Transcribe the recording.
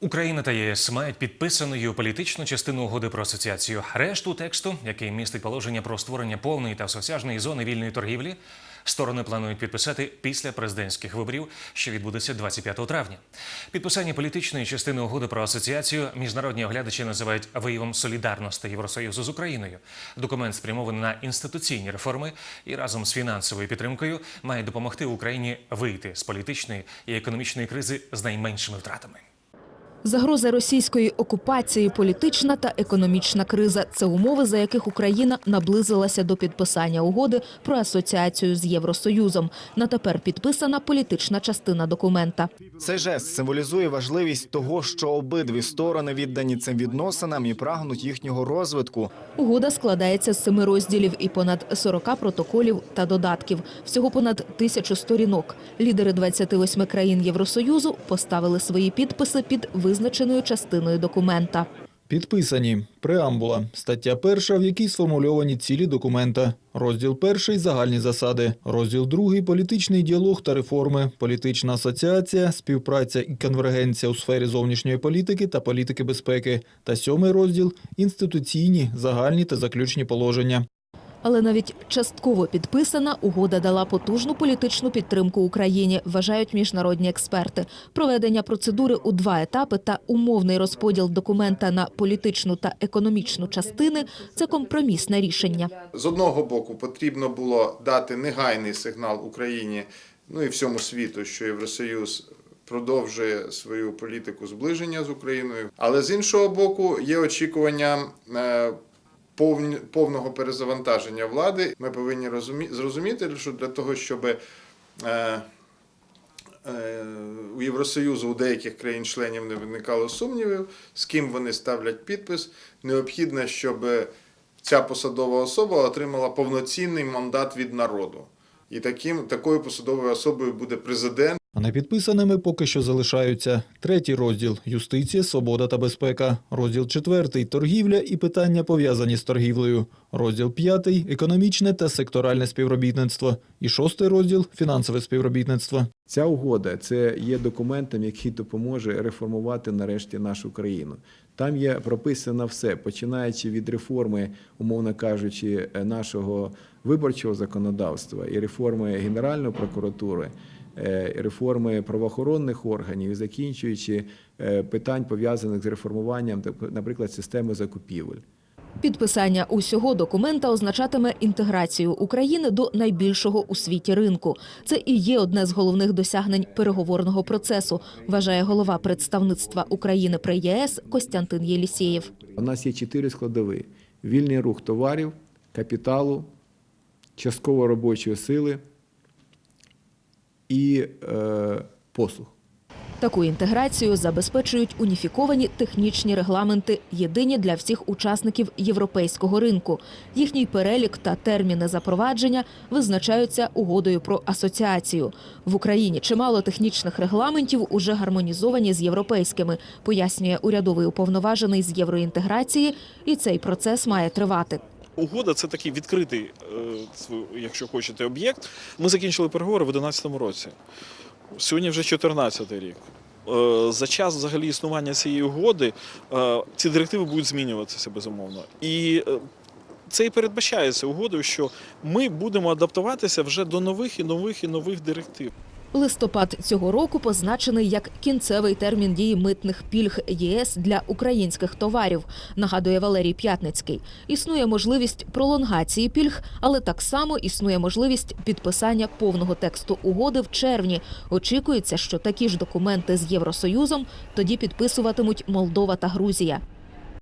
Україна та ЄС мають підписаною політичну частину угоди про асоціацію. Решту тексту, який містить положення про створення повної та всеосяжної зони вільної торгівлі, сторони планують підписати після президентських виборів, що відбудеться 25 травня. Підписання політичної частини угоди про асоціацію міжнародні оглядачі називають виявом солідарності Євросоюзу з Україною. Документ спрямований на інституційні реформи і разом з фінансовою підтримкою має допомогти Україні вийти з політичної і економічної кризи з найменшими втратами. Загроза російської окупації, політична та економічна криза це умови, за яких Україна наблизилася до підписання угоди про асоціацію з Євросоюзом. На тепер підписана політична частина документа. Цей жест символізує важливість того, що обидві сторони віддані цим відносинам і прагнуть їхнього розвитку. Угода складається з семи розділів і понад 40 протоколів та додатків. Всього понад тисячу сторінок. Лідери 28 країн Євросоюзу поставили свої підписи під визначеною частиною документа. Підписані. Преамбула. Стаття перша, в якій сформульовані цілі документа. Розділ перший – загальні засади. Розділ другий – політичний діалог та реформи. Політична асоціація, співпраця і конвергенція у сфері зовнішньої політики та політики безпеки. Та сьомий розділ – інституційні, загальні та заключні положення. Але навіть частково підписана угода дала потужну політичну підтримку Україні, вважають міжнародні експерти. Проведення процедури у два етапи та умовний розподіл документа на політичну та економічну частини це компромісне рішення. З одного боку, потрібно було дати негайний сигнал Україні, ну і всьому світу, що Євросоюз продовжує свою політику зближення з Україною. Але з іншого боку, є очікування е, повного перезавантаження влади. Ми повинні зрозуміти, що для того, щоб е, е, у Євросоюзу у деяких країн-членів не виникало сумнівів, з ким вони ставлять підпис, необхідно, щоб ця посадова особа отримала повноцінний мандат від народу. І таким, такою посадовою особою буде президент. А непідписаними поки що залишаються третій розділ – юстиція, свобода та безпека. Розділ четвертий – торгівля і питання пов'язані з торгівлею. Розділ п'ятий – економічне та секторальне співробітництво. І шостий розділ – фінансове співробітництво. Ця угода це є документом, який допоможе реформувати нарешті нашу країну. Там є прописано все, починаючи від реформи, умовно кажучи, нашого виборчого законодавства і реформи Генеральної прокуратури, реформи правоохоронних органів, і закінчуючи е, питань пов'язаних з реформуванням, наприклад, системи закупівель. Підписання усього документа означатиме інтеграцію України до найбільшого у світі ринку. Це і є одне з головних досягнень переговорного процесу, вважає голова представництва України при ЄС Костянтин Єлісєєв. У нас є чотири складові: вільний рух товарів, капіталу, частково робочої сили і е, послуг. Таку інтеграцію забезпечують уніфіковані технічні регламенти, єдині для всіх учасників європейського ринку. Їхній перелік та терміни запровадження визначаються угодою про асоціацію. В Україні чимало технічних регламентів уже гармонізовані з європейськими, пояснює урядовий уповноважений з євроінтеграції, і цей процес має тривати. Угода це такий відкритий, е, якщо хочете, об'єкт. Ми закінчили переговори в 2011 році. Сьогодні вже 2014 рік. Е, За час взагалі існування цієї угоди е, ці директиви будуть змінюватися безумовно. І це і передбачається угодою, що ми будемо адаптуватися вже до нових і нових і нових директив. Листопад цього року позначений як кінцевий термін дії митних пільг ЄС для українських товарів, нагадує Валерій П'ятницький. Існує можливість пролонгації пільг, але так само існує можливість підписання повного тексту угоди в червні. Очікується, що такі ж документи з Євросоюзом тоді підписуватимуть Молдова та Грузія.